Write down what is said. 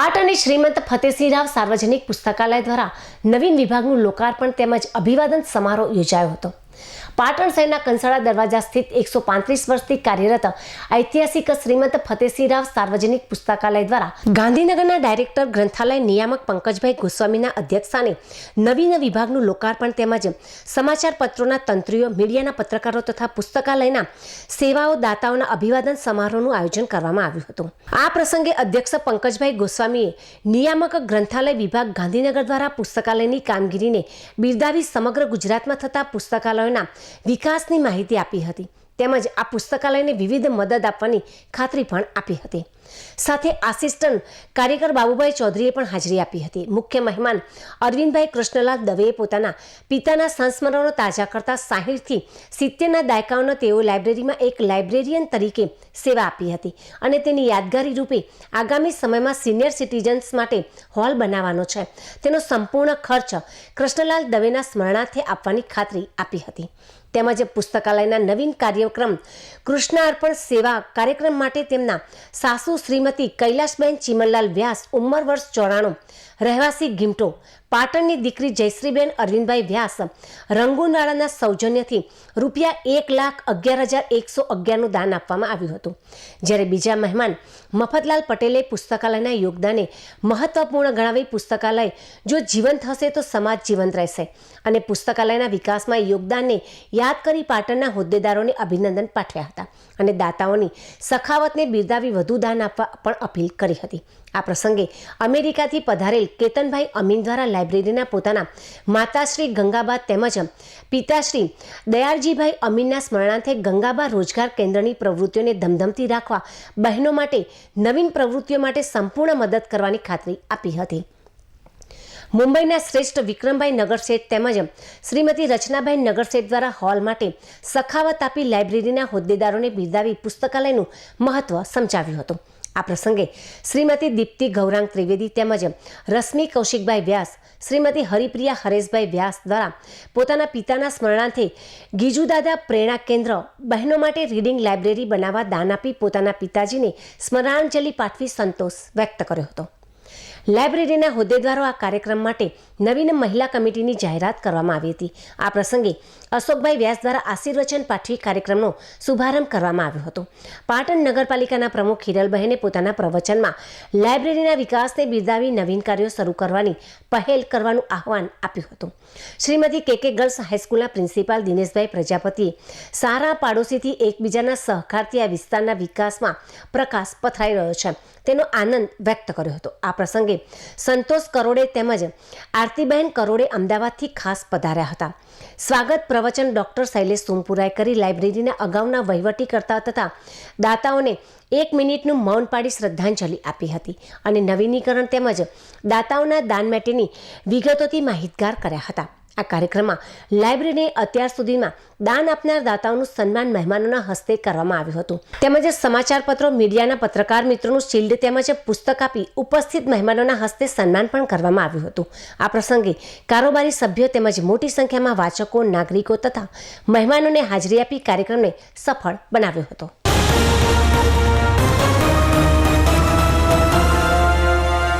પાટણની શ્રીમંત ફતેસિંહરાવ સાર્વજનિક પુસ્તકાલય દ્વારા નવીન વિભાગનું લોકાર્પણ તેમજ અભિવાદન સમારોહ યોજાયો હતો. પાટણ શહેરના કંસાળા દરવાજા સ્થિત એકસો પાંત્રીસ વર્ષથી કાર્યરત ઐતિહાસિક શ્રીમંત ફતેસિંહરાવ સાર્વજનિક પુસ્તકાલય દ્વારા ગાંધીનગરના ડાયરેક્ટર ગ્રંથાલય નિયામક પંકજભાઈ ગોસ્વામીના અધ્યક્ષસ્થાને નવીન વિભાગનું લોકાર્પણ તેમજ સમાચાર પત્રોના તંત્રીઓ, મીડિયાના પત્રકારો તથા પુસ્તકાલયના સેવાઓ દાતાઓના અભિવાદન સમારોહનું આયોજન કરવામાં આવ્યું હતું. આ પ્રસંગે અધ્યક્ષ પંકજભાઈ ગોસ્વામીએ નિયામક ગ્રંથાલય વિભાગ ગાંધીનગર દ્વારા પુસ્તકાલયની કામગીરીને બિરદાવી સમગ્ર ગુજરાતમાં થતા પુસ્તકાલયોના વિકાસની માહિતી આપી હતી તેમજ આ પુસ્તકાલયને વિવિધ મદદ આપવાની ખાતરી પણ આપી હતી. સાથે આસિસ્ટન્ટ કાર્યકર બાબુભાઈ ચૌધરીએ પણ હાજરી આપી હતી. મુખ્ય મહેમાન અરવિંદભાઈ કૃષ્ણલાલ દવેએ પોતાના પિતાના સંસ્મરણો તાજા કરતા સાહીઠથી સિત્તેરના દાયકાઓના તેઓ લાઇબ્રેરીમાં એક લાઇબ્રેરિયન તરીકે સેવા આપી હતી અને તેની યાદગારી રૂપે આગામી સમયમાં સિનિયર સિટીઝન્સ માટે હોલ બનાવવાનો છે. તેનો સંપૂર્ણ ખર્ચ કૃષ્ણલાલ દવેના સ્મરણાર્થે આપવાની ખાતરી આપી હતી. તેમજ પુસ્તકાલયના નવીન કાર્યક્રમ કૃષ્ણાર્પણ સેવા કાર્યક્રમ માટે તેમના સાસુ શ્રીમતી કૈલાસબેન ચિમનલાલ વ્યાસ ઉંમર વર્ષ ચોરાણું રહેવાસી ગીમટો, પાટણની દીકરી જયશ્રીબેન અરવિંદભાઈ વ્યાસ, રંગુનાળાના સૌજન્યથી રૂપિયા એક લાખ અગિયાર હજાર એકસો અગિયારનું દાન આપવામાં આવ્યું હતું. જ્યારે બીજા મહેમાન મફતલાલ પટેલે પુસ્તકાલયના યોગદાને મહત્વપૂર્ણ ગણાવી પુસ્તકાલય, જો જીવંત હશે તો સમાજ જીવંત રહેશે. અને પુસ્તકાલયના વિકાસમાં યોગદાનને યાદ કરી પાટણના હોદ્દેદારોને અભિનંદન પાઠવ્યા હતા. અને દાતાઓની સખાવતને બિરદાવી વધુ દાન આપવા પણ અપીલ કરી હતી. આ પ્રસંગે અમેરિકાથી પધારેલ કેતનભાઈ અમીન દ્વારા લાઇબ્રેરીના પોતાના માતાશ્રી ગંગાબા તેમજ પિતાશ્રી દયાળજીભાઈ અમીનના સ્મરણાર્થે ગંગાબા રોજગાર કેન્દ્રની પ્રવૃત્તિઓને ધમધમતી રાખવા બહેનો માટે નવીન પ્રવૃત્તિઓ માટે સંપૂર્ણ મદદ કરવાની ખાતરી આપી હતી. મુંબઈના શ્રેષ્ઠ વિક્રમભાઈ નગરશેઠ તેમજ શ્રીમતી રચનાભાઈ નગરશેઠ દ્વારા હોલ માટે સખાવત આપી લાઇબ્રેરીના હોદ્દેદારોને બિરદાવી પુસ્તકાલયનું મહત્વ સમજાવ્યું હતું. આ પ્રસંગે શ્રીમતી દીપ્તિ ગૌરાંગ ત્રિવેદી તેમજ રશ્મિ કૌશિકભાઈ વ્યાસ, શ્રીમતી હરિપ્રિયા હરેશભાઈ વ્યાસ દ્વારા પોતાના પિતાના સ્મરણાર્થે ગીજુદાદા પ્રેરણા કેન્દ્ર બહેનો માટે રીડિંગ લાઇબ્રેરી બનાવવા દાન આપી પોતાના પિતાજીને સ્મરણાંજલિ પાઠવી સંતોષ વ્યક્ત કર્યો હતો. લાઇબ્રેરીના હોદ્દેદારો આ કાર્યક્રમ માટે નવીન મહિલા કમિટીની જાહેરાત કરવામાં આવી હતી. આ પ્રસંગે અશોકભાઈ વ્યાસ દ્વારા આશીર્વચન પાઠવી કાર્યક્રમનો શુભારંભ કરવામાં આવ્યો હતો. પાટણ નગરપાલિકાના પ્રમુખ હિરલબહેને પોતાના પ્રવચનમાં લાઇબ્રેરીના વિકાસને બિરદાવી નવીન કાર્યો શરૂ કરવાની પહેલ કરવાનું આહવાન આપ્યું હતું. શ્રીમતી કે કે ગર્લ્સ હાઈસ્કૂલના પ્રિન્સિપાલ દિનેશભાઈ પ્રજાપતિએ સારા પાડોશીથી એકબીજાના સહકારથી આ વિસ્તારના વિકાસમાં પ્રકાશ પથરાઈ રહ્યો છે. તેનો આનંદ વ્યક્ત કર્યો હતો. આ પ્રસંગે સંતોષ કરોડે તેમજ આરતીબહેન કરોડે અમદાવાદથી ખાસ પધાર્યા હતા. સ્વાગત પ્રવચન ડોક્ટર શૈલેષ સોમપુરાએ કરી લાઇબ્રેરીના અગાઉના વહીવટીકર્તા તથા દાતાઓને એક મિનિટનું મૌન પાડી શ્રદ્ધાંજલિ આપી હતી અને નવીનીકરણ તેમજ દાતાઓના દાન માટેની વિગતોથી માહિતગાર કર્યા હતા. આ કાર્યક્રમમાં લાઇબ્રેરીને અત્યાર સુધીમાં દાન આપનાર દાતાઓનું સન્માન મહેમાનોના હસ્તે કરવામાં આવ્યું હતું. તેમજ સમાચારપત્રો, મીડિયાના પત્રકાર મિત્રોનું શિલ્ડ તેમજ પુસ્તક આપી ઉપસ્થિત મહેમાનોના હસ્તે સન્માન પણ કરવામાં આવ્યું હતું. આ પ્રસંગે કારોબારી સભ્યો તેમજ મોટી સંખ્યામાં વાચકો, નાગરિકો તથા મહેમાનોને હાજરી આપી કાર્યક્રમને સફળ બનાવ્યો હતો.